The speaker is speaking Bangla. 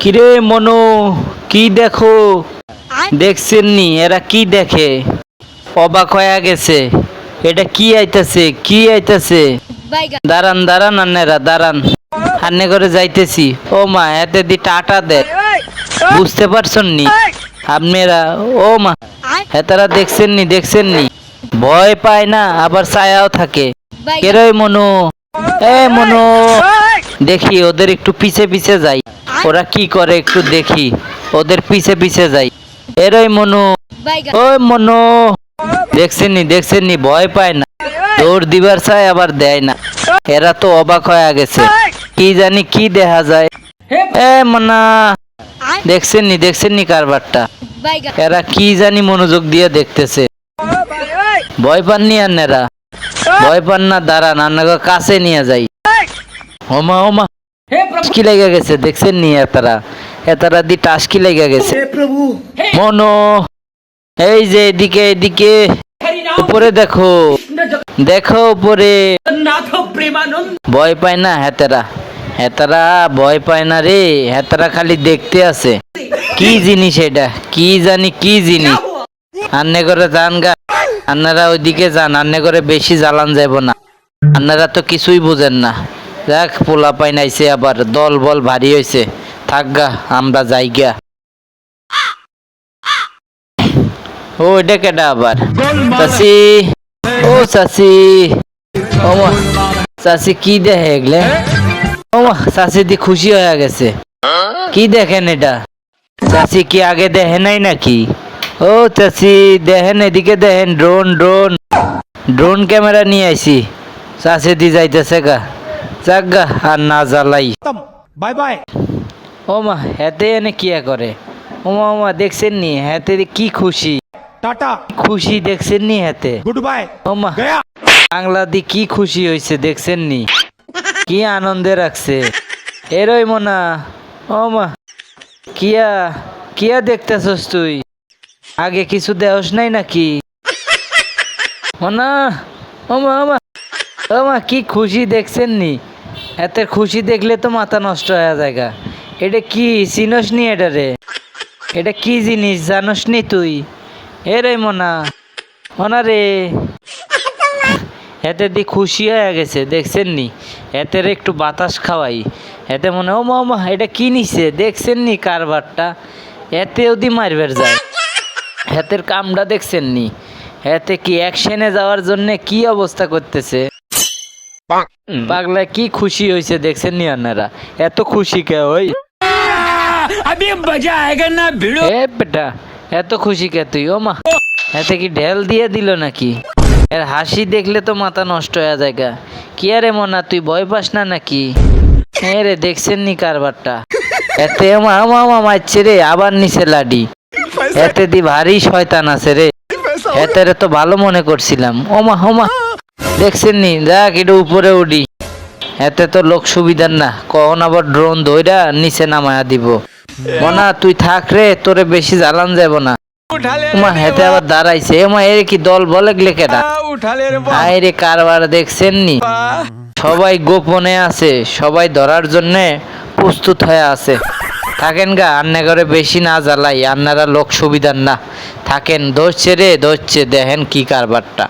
কিরে মনো, কি দেখো? দেখছেন নি এরা কি দেখে? অবাক হয়ে গেছে। এটা কি আইতাছে কি আইতাছে? দাঁড়ান দাঁড়ান আন্নেরা, দাঁড়ান। আন্নে করে যাইতেছি। ও মা, এতে দি টাটা দে। বুঝতে পারছেন নি আপনারা ও মা হেতারা দেখছেন নি দেখছেন নি ভয় পায় না, আবার ছায়াও থাকে। কেরই মনু? এ মনু দেখি ওদের একটু পিছে পিছে যাই। ওরা কি করে একটু দেখি ওদের পিছে পিছে যাই। এরই মনু। ওই মনু। দেখছেন নি দেখছেন নি ভয় পায় না। দৌড় দিবার চাই আবার দেয় না। এরা তো অবাক হয়ে গেছে। কি জানি কি দেখা যায়। এ মনা। দেখছেন নি দেখছেন নি কারবারটা এরা কি জানি মনোযোগ দিয়ে দেখতেছে। ভয় পাননি আন্নেরা ভয় পান না দাঁড়ান আন্নাকে কাছে নিয়ে যাই। ওমা ওমা। টাসকি লেগে গেছে? দেখছেন নি এতারা এতারা দি টাসকি লেগে গেছে? মনো এই যে এদিকে এদিকে। উপরে দেখো। দেখো উপরে। ভয় পায় না হেতারা হেতারা ভয় পায় না রে। হেতারা খালি দেখতে আছে। কি জিনিস এটা? কি জানি কি জিনিস? আন্নে করে যান গা। আন্নারা ওইদিকে যান। আন্নে করে বেশি জ্বালান যাব না। আন্নারা তো কিছুই বুঝেন না। দেখ, পোলা পাই নাইছে আবার, দল বল ভারী হয়েছে থাক গা, আমরা যাই গা ও, এটা কেটা আবার? চাষি ও চাষি ও চাষি কি দেখে এগুলো? ও চাষি দি খুশি হয়ে গেছে। কি দেখেন এটা? চাষি কি আগে দেখে নাই নাকি? ও চাষি দেখেন, এদিকে দেখেন ড্রোন ড্রোন ড্রোন ক্যামেরা নিয়ে আইছি। চাষি দি যাইতেছে গা। জাগা আর না জ্বালাই। Bye bye. ওমা হেতে এনে কিয়া করে? ওমা ওমা দেখছেন নি? হেতে কি খুশি? টাটা। খুশি দেখছেন নি হেতে গুড বাই। ওমা বাংলাদি কি খুশি হয়েছে দেখছেন নি? কি আনন্দে রাখছে। এরই মোনা। ওমা কিয়া কিয়া দেখতেছস তুই? আগে কিছু দেহস নাই নাকি? মোনা ওমা ওমা ওমা কি খুশি দেখছেন নি? এত খুশি দেখলে তো মাথা নষ্ট হয়ে জায়গা এটা কি চিনস নি এটা রে? এটা কি জিনিস জানস নি তুই? এরে মনা। মনা রে। এতে দি খুশি হয়ে গেছে, দেখছেন নি? এতের একটু বাতাস খাওয়াই। এতে মনে ও মা এটা কি নিছে? দেখছেন নি কারবারটা? এতে ওদি মারবের যায়। হাতের কামটা দেখছেন নি? এতে কি অ্যাকশনে যাওয়ার জন্য কি অবস্থা করতেছে? পাগলা কি খুশি হয়েছে দেখছেন নি আপনারা? এত খুশি কে ওই? এ বেটা এত খুশি কে তুই? ও মা। এতে কি ঢেল দিয়ে দিল নাকি? এর হাসি দেখলে তো মাথা নষ্ট হয়ে যায় গা। কি আরে মনা তুই ভয় পাস না নাকি? হ্যাঁ রে দেখছেন নি কারবারটা? এতে মামা মামাচ্ছে রে আবার নিচে লাডি। এতে দি ভারী শয়তান আছে রে। এতে রে তো ভালো মনে করছিলাম। ওমা হোমা দেখছেন নি যাক এটা উপরে উঠি। এতে তো লোক সুবিধার না। কখন আবার ড্রোন ধইরা নিচে নামায়া দিব? মনা তুই থাক রে তোরে বেশি জ্বালান যাব না। আবার দাঁড়াইছে। দল বলে কারবার দেখছেন সবাই গোপনে আছে। সবাই ধরার জন্যে প্রস্তুত হয়ে আছে। থাকেন গা রান্নাঘরে বেশি না জ্বালাই। আন্নারা লোক সুবিধার না। থাকেন ধরছে রে ধরছে। দেখেন কি কারবারটা।